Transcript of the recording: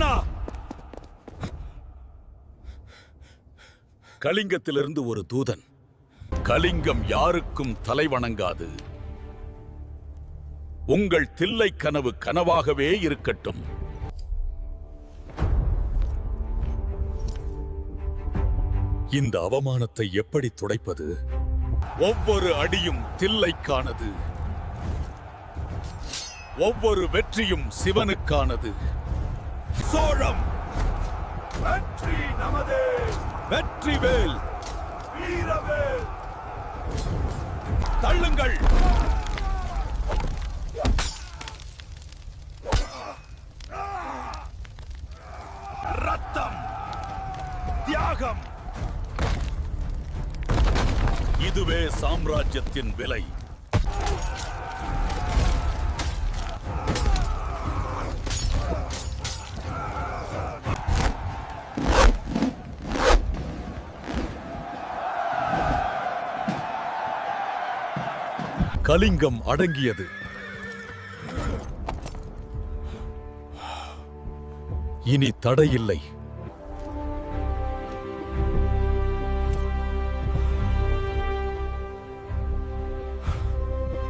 மன்னா கலிங்கத்திலிருந்து ஒரு தூதன். கலிங்கம் யாருக்கும் தலை வணங்காது. உங்கள் தில்லை கனவு கனவாகவே இருக்கட்டும். இந்த அவமானத்தை எப்படி துடைப்பது? ஒவ்வொரு அடியும் தில்லைக்கானது. ஒவ்வொரு வெற்றியும் சிவனுக்கானது. சோழம். வெற்றி நமதே. வெற்றி வேல் வீரவேல். தள்ளுங்கள். ரத்தம். தியாகம். இதுவே சாம்ராஜ்யத்தின் விலை. கலிங்கம் அடங்கியது. இனி தடையில்லை.